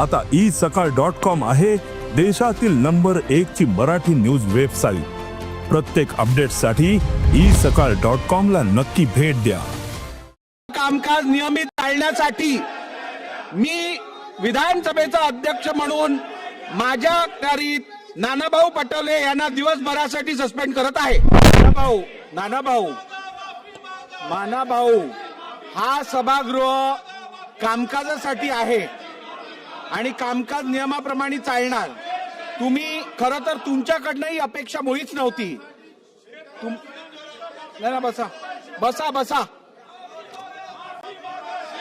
आता ई सकाळ dot com आहे देशातील नंबर एक ची मराठी न्यूज वेबसाईट. प्रत्येक अपडेटसाठी ई सकाळ डॉट कॉम ला नक्की भेट द्या. कामकाज नियमित चालण्यासाठी मी विधानसभेचा अध्यक्ष म्हणून माझ्या अखत्यारीत नानाभाऊ पटोले यांना दिवसभरासाठी सस्पेंड करत आहे. नानाभाऊ नानाभाऊ नानाभाऊ हा सभागृह कामकाजासाठी आहे. आणि कामकाज नियमाप्रमाणे चालणार. तुम्ही खरं तर तुमच्याकडनंही अपेक्षा मुळीच नव्हती. तुम नाही ना बसा. बसा बसा.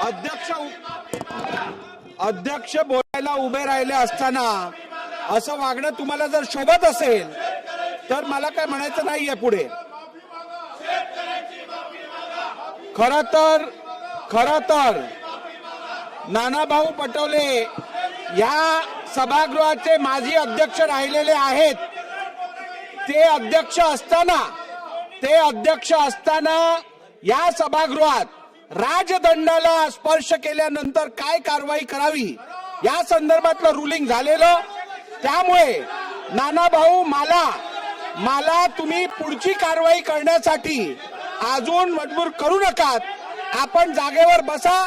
अध्यक्ष अध्यक्ष बोलायला उभे राहिले असताना असं वागणं तुम्हाला जर शोभत असेल तर मला काय म्हणायचं नाहीये पुढे. खर तर खर तर नानाभाऊ पटोले या सभागृहाचे माजी अध्यक्ष राहिलेले आहेत. ते अध्यक्ष असताना ते अध्यक्ष असताना या सभागृहात राजदंडाला स्पर्श केल्यानंतर काय कारवाई करावी? या संदर्भातलं रुलिंग झालेलं. त्यामुळे नाना भाऊ मला मला तुम्ही पुढची कारवाई करण्यासाठी अजून मजबूर करू नकात. आपण जागेवर बसा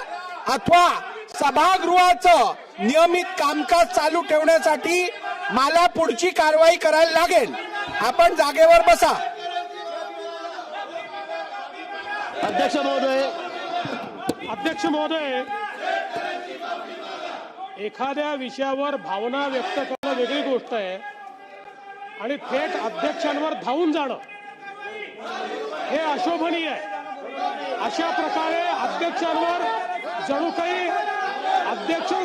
अथवा सभागृहाचं नियमित कामकाज चालू ठेवण्यासाठी मला पुढची कारवाई करायला लागेल. आपण जागेवर बसा. अध्यक्ष महोदय अध्यक्ष महोदय एखाद्या विषयावर भावना व्यक्त करणं वेगळी गोष्ट आहे आणि थेट अध्यक्षांवर धावून जाणं हे अशोभनीय आहे. अशा प्रकारे अध्यक्षांवर जणू काही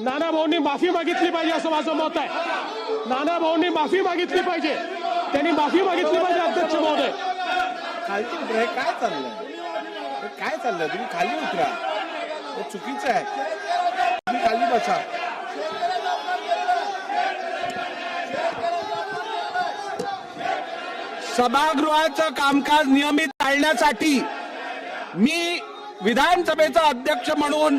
नाना भाऊंनी माफी मागितली पाहिजे असं माझं मत आहे. नाना भाऊंनी माफी मागितली पाहिजे. त्यांनी माफी मागितली पाहिजे अध्यक्ष महोदय. खालती हे काय चाललंय? काय चाललंय? तुम्ही खाली उतरा. हे चुकीचं आहे. तुम्ही खाली बसा. सभागृहाचं कामकाज नियमित चालण्यासाठी मी विधानसभेचा अध्यक्ष म्हणून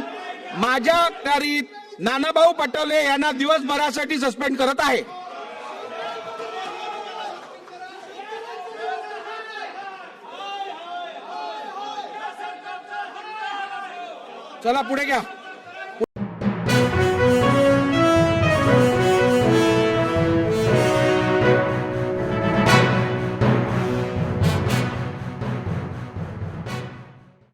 माझ्या अखत्यारीत नानाभाऊ पटोले यांना दिवसभरासाठी सस्पेंड करत आहे. चला पुढे घ्या.